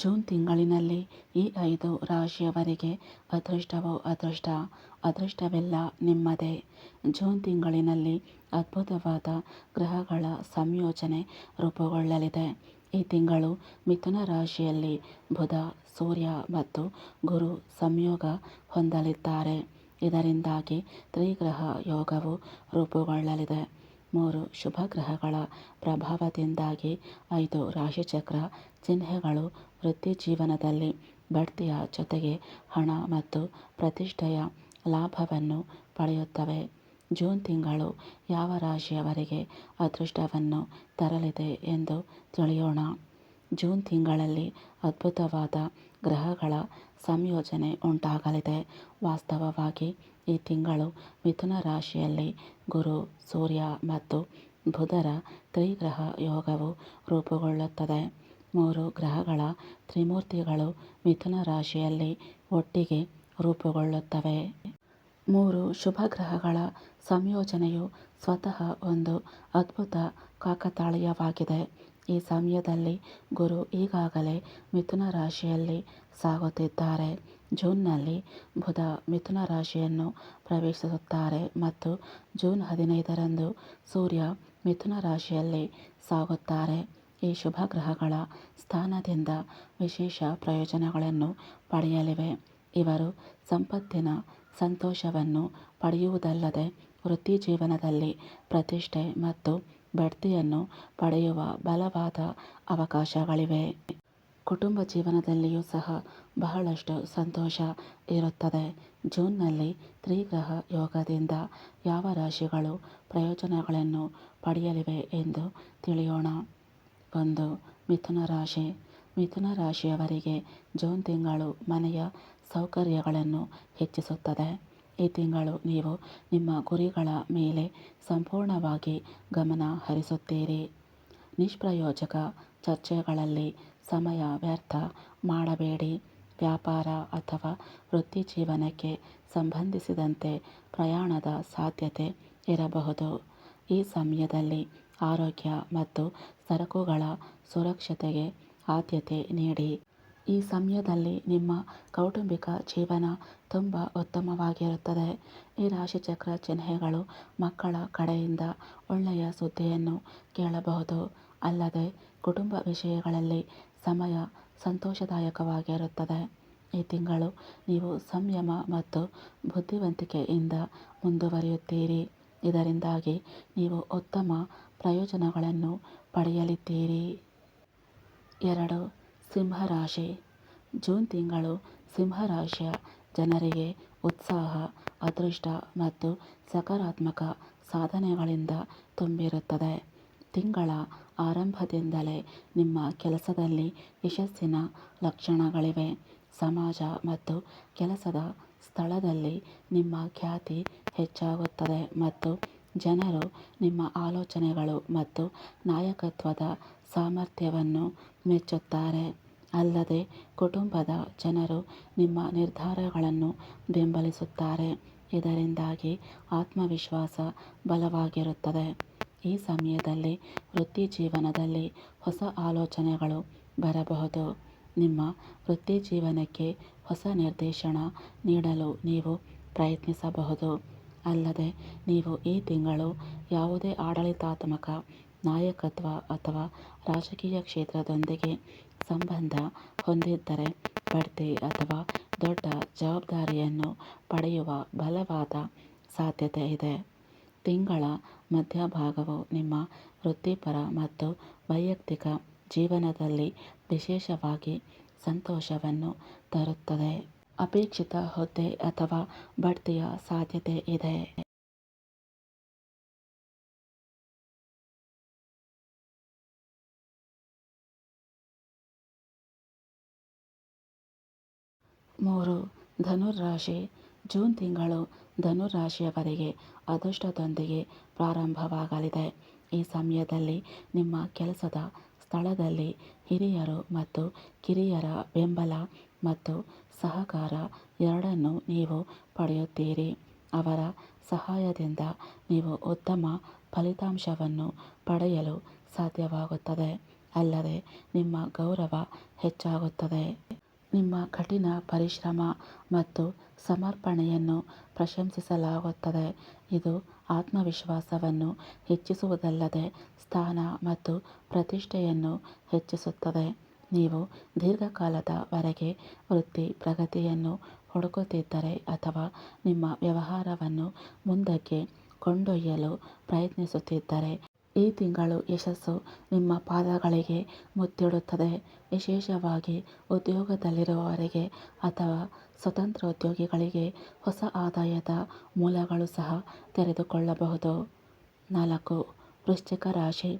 June ತಿಂಗಳಿನಲ್ಲಿ ಈ ಐದು ರಾಶಿಯವರಿಗೆ ಅದೃಷ್ಟವೋ ಅದೃಷ್ಟ, ಅದೃಷ್ಟವೆಲ್ಲ ನಿಮ್ಮದೇ. ಜೂನ್ ತಿಂಗಳಿನಲ್ಲಿ ಅದ್ಭುತವಾದ ಗ್ರಹಗಳ ಸಂಯೋಜನೆ ರೂಪುಗೊಳ್ಳಲಿದೆ. ಈ ತಿಂಗಳು ಮಿಥುನ ರಾಶಿಯಲ್ಲಿ ಬುಧ, ಸೂರ್ಯ ಮತ್ತು ಗುರು ಸಂಯೋಗ ಹೊಂದಲಿದ್ದಾರೆ. ಇದರಿಂದಾಗಿ ತ್ರಿಗ್ರಹ ಯೋಗವು ರೂಪುಗೊಳ್ಳಲಿದೆ. ಮೂರು ಶುಭ ಗ್ರಹಗಳ ಪ್ರಭಾವದಿಂದಾಗಿ ಐದು ರಾಶಿಚಕ್ರ ಚಿಹ್ನೆಗಳು ವೃತ್ತಿಜೀವನದಲ್ಲಿ ಬಡ್ತಿಯ ಜೊತೆಗೆ ಹಣ ಮತ್ತು ಪ್ರತಿಷ್ಠೆಯ ಲಾಭವನ್ನು ಪಡೆಯುತ್ತವೆ. ಜೂನ್ ತಿಂಗಳು ಯಾವ ರಾಶಿಯವರಿಗೆ ಅದೃಷ್ಟವನ್ನು ತರಲಿದೆ ಎಂದು ತಿಳಿಯೋಣ. ಜೂನ್ ತಿಂಗಳಲ್ಲಿ ಅದ್ಭುತವಾದ ಗ್ರಹಗಳ ಸಂಯೋಜನೆ ಉಂಟಾಗಲಿದೆ. ವಾಸ್ತವವಾಗಿ ಈ ತಿಂಗಳು ಮಿಥುನ ರಾಶಿಯಲ್ಲಿ ಗುರು, ಸೂರ್ಯ ಮತ್ತು ಬುಧರ ತ್ರಿಗ್ರಹ ಯೋಗವು ರೂಪುಗೊಳ್ಳುತ್ತದೆ. ಮೂರು ಗ್ರಹಗಳ ತ್ರಿಮೂರ್ತಿಗಳು ಮಿಥುನ ರಾಶಿಯಲ್ಲಿ ಒಟ್ಟಿಗೆ ರೂಪುಗೊಳ್ಳುತ್ತವೆ. ಮೂರು ಶುಭ ಗ್ರಹಗಳ ಸಂಯೋಜನೆಯು ಸ್ವತಃ ಒಂದು ಅದ್ಭುತ ಕಾಕತಾಳೀಯವಾಗಿದೆ. ಈ ಸಮಯದಲ್ಲಿ ಗುರು ಈಗಾಗಲೇ ಮಿಥುನ ರಾಶಿಯಲ್ಲಿ ಸಾಗುತ್ತಿದ್ದಾರೆ. ಜೂನ್ನಲ್ಲಿ ಬುಧ ಮಿಥುನ ರಾಶಿಯನ್ನು ಪ್ರವೇಶಿಸುತ್ತಾರೆ ಮತ್ತು ಜೂನ್ ಹದಿನೈದರಂದು ಸೂರ್ಯ ಮಿಥುನ ರಾಶಿಯಲ್ಲಿ ಸಾಗುತ್ತಾರೆ. ಈ ಶುಭ ಗ್ರಹಗಳ ಸ್ಥಾನದಿಂದ ವಿಶೇಷ ಪ್ರಯೋಜನಗಳನ್ನು ಪಡೆಯಲಿವೆ. ಇವರು ಸಂಪತ್ತಿನ ಸಂತೋಷವನ್ನು ಪಡೆಯುವುದಲ್ಲದೆ ವೃತ್ತಿ ಜೀವನದಲ್ಲಿ ಪ್ರತಿಷ್ಠೆ ಮತ್ತು ಬಡ್ತಿಯನ್ನು ಪಡೆಯುವ ಬಲವಾದ ಅವಕಾಶಗಳಿವೆ. ಕುಟುಂಬ ಜೀವನದಲ್ಲಿಯೂ ಸಹ ಬಹಳಷ್ಟು ಸಂತೋಷ ಇರುತ್ತದೆ. ಜೂನ್ನಲ್ಲಿ ತ್ರಿಗ್ರಹ ಯೋಗದಿಂದ ಯಾವ ರಾಶಿಗಳು ಪ್ರಯೋಜನಗಳನ್ನು ಪಡೆಯಲಿವೆ ಎಂದು ತಿಳಿಯೋಣ. ಒಂದು ಮಿಥುನ ರಾಶಿ. ಮಿಥುನ ರಾಶಿಯವರಿಗೆ ಜೂನ್ ತಿಂಗಳು ಮನೆಯ ಸೌಕರ್ಯಗಳನ್ನು ಹೆಚ್ಚಿಸುತ್ತದೆ. ಈ ತಿಂಗಳು ನೀವು ನಿಮ್ಮ ಗುರಿಗಳ ಮೇಲೆ ಸಂಪೂರ್ಣವಾಗಿ ಗಮನ ಹರಿಸುತ್ತೀರಿ. ನಿಷ್ಪ್ರಯೋಜಕ ಚರ್ಚೆಗಳಲ್ಲಿ ಸಮಯ ವ್ಯರ್ಥ ಮಾಡಬೇಡಿ. ವ್ಯಾಪಾರ ಅಥವಾ ವೃತ್ತಿ ಜೀವನಕ್ಕೆ ಸಂಬಂಧಿಸಿದಂತೆ ಪ್ರಯಾಣದ ಸಾಧ್ಯತೆ ಇರಬಹುದು. ಈ ಸಮಯದಲ್ಲಿ ಆರೋಗ್ಯ ಮತ್ತು ಸರಕುಗಳ ಸುರಕ್ಷತೆಗೆ ಆದ್ಯತೆ ನೀಡಿ. ಈ ಸಮಯದಲ್ಲಿ ನಿಮ್ಮ ಕೌಟುಂಬಿಕ ಜೀವನ ತುಂಬ ಉತ್ತಮವಾಗಿರುತ್ತದೆ. ಈ ರಾಶಿಚಕ್ರ ಚಿಹ್ನೆಗಳು ಮಕ್ಕಳ ಕಡೆಯಿಂದ ಒಳ್ಳೆಯ ಸುದ್ದಿಯನ್ನು ಕೇಳಬಹುದು. ಅಲ್ಲದೆ ಕುಟುಂಬ ವಿಷಯಗಳಲ್ಲಿ ಸಮಯ ಸಂತೋಷದಾಯಕವಾಗಿರುತ್ತದೆ. ಈ ತಿಂಗಳು ನೀವು ಸಂಯಮ ಮತ್ತು ಬುದ್ಧಿವಂತಿಕೆಯಿಂದ ಮುಂದುವರಿಯುತ್ತೀರಿ. ಇದರಿಂದಾಗಿ ನೀವು ಉತ್ತಮ ಪ್ರಯೋಜನಗಳನ್ನು ಪಡೆಯಲಿದ್ದೀರಿ. ಎರಡು, ಸಿಂಹರಾಶಿ. ಜೂನ್ ತಿಂಗಳು ಸಿಂಹರಾಶಿಯ ಜನರಿಗೆ ಉತ್ಸಾಹ, ಅದೃಷ್ಟ ಮತ್ತು ಸಕಾರಾತ್ಮಕ ಸಾಧನೆಗಳಿಂದ ತುಂಬಿರುತ್ತದೆ. ತಿಂಗಳ ಆರಂಭದಿಂದಲೇ ನಿಮ್ಮ ಕೆಲಸದಲ್ಲಿ ಯಶಸ್ಸಿನ ಲಕ್ಷಣಗಳಿವೆ. ಸಮಾಜ ಮತ್ತು ಕೆಲಸದ ಸ್ಥಳದಲ್ಲಿ ನಿಮ್ಮ ಖ್ಯಾತಿ ಹೆಚ್ಚಾಗುತ್ತದೆ ಮತ್ತು ಜನರು ನಿಮ್ಮ ಆಲೋಚನೆಗಳು ಮತ್ತು ನಾಯಕತ್ವದ ಸಾಮರ್ಥ್ಯವನ್ನು ಮೆಚ್ಚುತ್ತಾರೆ. ಅಲ್ಲದೆ ಕುಟುಂಬದ ಜನರು ನಿಮ್ಮ ನಿರ್ಧಾರಗಳನ್ನು ಬೆಂಬಲಿಸುತ್ತಾರೆ. ಇದರಿಂದಾಗಿ ಆತ್ಮವಿಶ್ವಾಸ ಬಲವಾಗಿರುತ್ತದೆ. ಈ ಸಮಯದಲ್ಲಿ ವೃತ್ತಿ ಜೀವನದಲ್ಲಿ ಹೊಸ ಆಲೋಚನೆಗಳು ಬರಬಹುದು. ನಿಮ್ಮ ವೃತ್ತಿ ಜೀವನಕ್ಕೆ ಹೊಸ ನಿರ್ದೇಶನ ನೀಡಲು ನೀವು ಪ್ರಯತ್ನಿಸಬಹುದು. ಅಲ್ಲದೆ ನೀವು ಈ ತಿಂಗಳು ಯಾವುದೇ ಆಡಳಿತಾತ್ಮಕ ನಾಯಕತ್ವ ಅಥವಾ ರಾಜಕೀಯ ಕ್ಷೇತ್ರದೊಂದಿಗೆ ಸಂಬಂಧ ಹೊಂದಿದ್ದರೆ ಬಡ್ತಿ ಅಥವಾ ದೊಡ್ಡ ಜವಾಬ್ದಾರಿಯನ್ನು ಪಡೆಯುವ ಬಲವಾದ ಸಾಧ್ಯತೆ ಇದೆ. ತಿಂಗಳ ಮಧ್ಯಭಾಗವು ನಿಮ್ಮ ವೃತ್ತಿಪರ ಮತ್ತು ವೈಯಕ್ತಿಕ ಜೀವನದಲ್ಲಿ ವಿಶೇಷವಾಗಿ ಸಂತೋಷವನ್ನು ತರುತ್ತದೆ. ಅಪೇಕ್ಷಿತ ಹುದ್ದೆ ಅಥವಾ ಬಡ್ತಿಯ ಸಾಧ್ಯತೆ ಇದೆ. ಮೂರು ಧನುರಾಶಿ ಜೂನ್ ತಿಂಗಳು ಧನುರಾಶಿಯವರಿಗೆ ಅದೃಷ್ಟದೊಂದಿಗೆ ಪ್ರಾರಂಭವಾಗಲಿದೆ. ಈ ಸಮಯದಲ್ಲಿ ನಿಮ್ಮ ಕೆಲಸದ ಸ್ಥಳದಲ್ಲಿ ಹಿರಿಯರು ಮತ್ತು ಕಿರಿಯರ ಬೆಂಬಲ ಮತ್ತು ಸಹಕಾರ ಎರಡನ್ನೂ ನೀವು ಪಡೆಯುತ್ತೀರಿ. ಅವರ ಸಹಾಯದಿಂದ ನೀವು ಉತ್ತಮ ಫಲಿತಾಂಶವನ್ನು ಪಡೆಯಲು ಸಾಧ್ಯವಾಗುತ್ತದೆ. ಅಲ್ಲದೆ ನಿಮ್ಮ ಗೌರವ ಹೆಚ್ಚಾಗುತ್ತದೆ. ನಿಮ್ಮ ಕಠಿಣ ಪರಿಶ್ರಮ ಮತ್ತು ಸಮರ್ಪಣೆಯನ್ನು ಪ್ರಶಂಸಿಸಲಾಗುತ್ತದೆ. ಇದು ಆತ್ಮವಿಶ್ವಾಸವನ್ನು ಹೆಚ್ಚಿಸುವುದಲ್ಲದೆ ಸ್ಥಾನ ಮತ್ತು ಪ್ರತಿಷ್ಠೆಯನ್ನು ಹೆಚ್ಚಿಸುತ್ತದೆ. ನೀವು ದೀರ್ಘಕಾಲದವರೆಗೆ ವೃತ್ತಿ ಪ್ರಗತಿಯನ್ನು ಹುಡುಕುತ್ತಿದ್ದರೆ ಅಥವಾ ನಿಮ್ಮ ವ್ಯವಹಾರವನ್ನು ಮುಂದಕ್ಕೆ ಕೊಂಡೊಯ್ಯಲು ಪ್ರಯತ್ನಿಸುತ್ತಿದ್ದರೆ, ಈ ತಿಂಗಳು ಯಶಸ್ಸು ನಿಮ್ಮ ಪಾದಗಳಿಗೆ ಮುತ್ತಿಡುತ್ತದೆ. ವಿಶೇಷವಾಗಿ ಉದ್ಯೋಗದಲ್ಲಿರುವವರಿಗೆ ಅಥವಾ ಸ್ವತಂತ್ರ ಉದ್ಯೋಗಿಗಳಿಗೆ ಹೊಸ ಆದಾಯದ ಮೂಲಗಳು ಸಹ ತೆರೆದುಕೊಳ್ಳಬಹುದು. ನಾಲ್ಕು, ವೃಶ್ಚಿಕ ರಾಶಿ.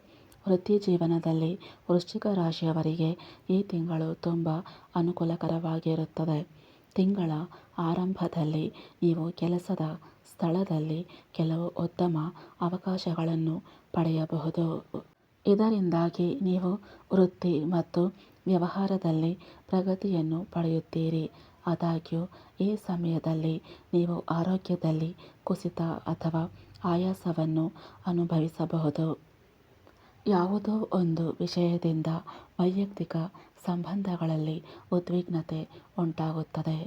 ವೃತ್ತಿ ಜೀವನದಲ್ಲಿ ವೃಶ್ಚಿಕ ರಾಶಿಯವರಿಗೆ ಈ ತಿಂಗಳು ತುಂಬ ಅನುಕೂಲಕರವಾಗಿರುತ್ತದೆ. ತಿಂಗಳ ಆರಂಭದಲ್ಲಿ ನೀವು ಕೆಲಸದ ಸ್ಥಳದಲ್ಲಿ ಕೆಲವು ಉತ್ತಮ ಅವಕಾಶಗಳನ್ನು ಪಡೆಯಬಹುದು. ಇದರಿಂದಾಗಿ ನೀವು ವೃತ್ತಿ ಮತ್ತು ವ್ಯವಹಾರದಲ್ಲಿ ಪ್ರಗತಿಯನ್ನು ಪಡೆಯುತ್ತೀರಿ. ಆದಾಗ್ಯೂ, ಈ ಸಮಯದಲ್ಲಿ ನೀವು ಆರೋಗ್ಯದಲ್ಲಿ ಕುಸಿತ ಅಥವಾ ಆಯಾಸವನ್ನು ಅನುಭವಿಸಬಹುದು. ಯಾವುದೋ ಒಂದು ವಿಷಯದಿಂದ ವೈಯಕ್ತಿಕ ಸಂಬಂಧಗಳಲ್ಲಿ ಉದ್ವಿಗ್ನತೆ ಉಂಟಾಗುತ್ತದೆ.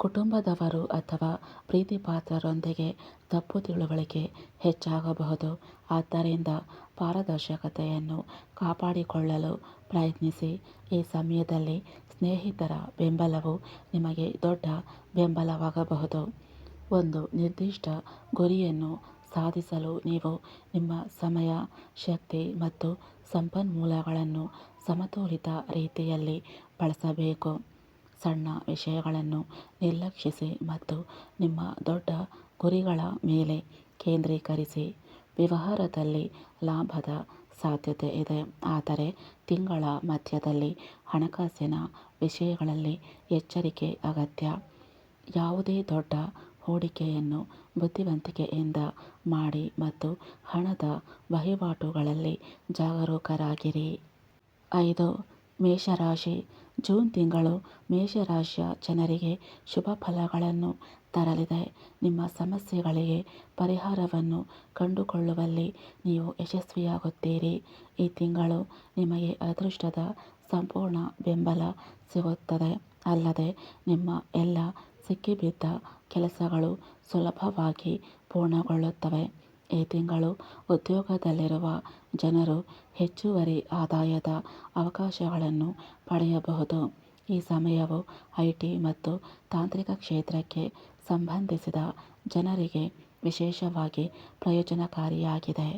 ಕುಟುಂಬದವರು ಅಥವಾ ಪ್ರೀತಿಪಾತ್ರರೊಂದಿಗೆ ತಪ್ಪು ತಿಳುವಳಿಕೆ ಹೆಚ್ಚಾಗಬಹುದು. ಆದ್ದರಿಂದ ಪಾರದರ್ಶಕತೆಯನ್ನು ಕಾಪಾಡಿಕೊಳ್ಳಲು ಪ್ರಯತ್ನಿಸಿ. ಈ ಸಮಯದಲ್ಲಿ ಸ್ನೇಹಿತರ ಬೆಂಬಲವು ನಿಮಗೆ ದೊಡ್ಡ ಬೆಂಬಲವಾಗಬಹುದು. ಒಂದು ನಿರ್ದಿಷ್ಟ ಗುರಿಯನ್ನು ಸಾಧಿಸಲು ನೀವು ನಿಮ್ಮ ಸಮಯ, ಶಕ್ತಿ ಮತ್ತು ಸಂಪನ್ಮೂಲಗಳನ್ನು ಸಮತೋಲಿತ ರೀತಿಯಲ್ಲಿ ಬಳಸಬೇಕು. ಸಣ್ಣ ವಿಷಯಗಳನ್ನು ನಿರ್ಲಕ್ಷಿಸಿ ಮತ್ತು ನಿಮ್ಮ ದೊಡ್ಡ ಗುರಿಗಳ ಮೇಲೆ ಕೇಂದ್ರೀಕರಿಸಿ. ವ್ಯವಹಾರದಲ್ಲಿ ಲಾಭದ ಸಾಧ್ಯತೆ ಇದೆ, ಆದರೆ ತಿಂಗಳ ಮಧ್ಯದಲ್ಲಿ ಹಣಕಾಸಿನ ವಿಷಯಗಳಲ್ಲಿ ಎಚ್ಚರಿಕೆ ಅಗತ್ಯ. ಯಾವುದೇ ದೊಡ್ಡ ಹೂಡಿಕೆಯನ್ನು ಬುದ್ಧಿವಂತಿಕೆಯಿಂದ ಮಾಡಿ ಮತ್ತು ಹಣದ ವಹಿವಾಟುಗಳಲ್ಲಿ ಜಾಗರೂಕರಾಗಿರಿ. ಐದು, ಮೇಷರಾಶಿ. ಜೂನ್ ತಿಂಗಳು ಮೇಷರಾಶಿಯ ಜನರಿಗೆ ಶುಭ ಫಲಗಳನ್ನು ತರಲಿದೆ. ನಿಮ್ಮ ಸಮಸ್ಯೆಗಳಿಗೆ ಪರಿಹಾರವನ್ನು ಕಂಡುಕೊಳ್ಳುವಲ್ಲಿ ನೀವು ಯಶಸ್ವಿಯಾಗುತ್ತೀರಿ. ಈ ತಿಂಗಳು ನಿಮಗೆ ಅದೃಷ್ಟದ ಸಂಪೂರ್ಣ ಬೆಂಬಲ ಸಿಗುತ್ತದೆ. ಅಲ್ಲದೆ ನಿಮ್ಮ ಎಲ್ಲ ಸಿಕ್ಕಿಬಿದ್ದ ಕೆಲಸಗಳು ಸುಲಭವಾಗಿ ಪೂರ್ಣಗೊಳ್ಳುತ್ತವೆ. ಈ ತಿಂಗಳು ಉದ್ಯೋಗದಲ್ಲಿರುವ ಜನರು ಹೆಚ್ಚುವರಿ ಆದಾಯದ ಅವಕಾಶಗಳನ್ನು ಪಡೆಯಬಹುದು. ಈ ಸಮಯವು ಐಟಿ ಮತ್ತು ತಾಂತ್ರಿಕ ಕ್ಷೇತ್ರಕ್ಕೆ ಸಂಬಂಧಿಸಿದ ಜನರಿಗೆ ವಿಶೇಷವಾಗಿ ಪ್ರಯೋಜನಕಾರಿಯಾಗಿದೆ.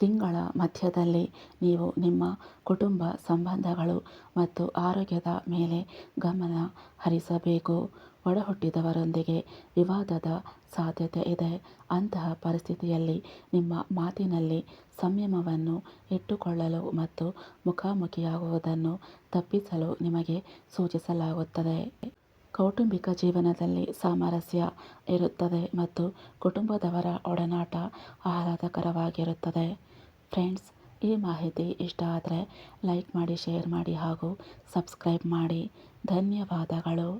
ತಿಂಗಳ ಮಧ್ಯದಲ್ಲಿ ನೀವು ನಿಮ್ಮ ಕುಟುಂಬ ಸಂಬಂಧಗಳು ಮತ್ತು ಆರೋಗ್ಯದ ಮೇಲೆ ಗಮನ ಹರಿಸಬೇಕು. ಒಡಹುಟ್ಟಿದವರೊಂದಿಗೆ ವಿವಾದದ ಸಾಧ್ಯತೆ ಇದೆ. ಅಂತಹ ಪರಿಸ್ಥಿತಿಯಲ್ಲಿ ನಿಮ್ಮ ಮಾತಿನಲ್ಲಿ ಸಂಯಮವನ್ನು ಇಟ್ಟುಕೊಳ್ಳಲು ಮತ್ತು ಮುಖಾಮುಖಿಯಾಗುವುದನ್ನು ತಪ್ಪಿಸಲು ನಿಮಗೆ ಸೂಚಿಸಲಾಗುತ್ತದೆ. ಕೌಟುಂಬಿಕ ಜೀವನದಲ್ಲಿ ಸಾಮರಸ್ಯ ಇರುತ್ತದೆ ಮತ್ತು ಕುಟುಂಬದವರ ಒಡನಾಟ ಆಹ್ಲಾದಕರವಾಗಿರುತ್ತದೆ. ಫ್ರೆಂಡ್ಸ್, ಈ ಮಾಹಿತಿ ಇಷ್ಟ ಆದರೆ ಲೈಕ್ ಮಾಡಿ, ಶೇರ್ ಮಾಡಿ ಹಾಗೂ ಸಬ್ಸ್ಕ್ರೈಬ್ ಮಾಡಿ. ಧನ್ಯವಾದಗಳು.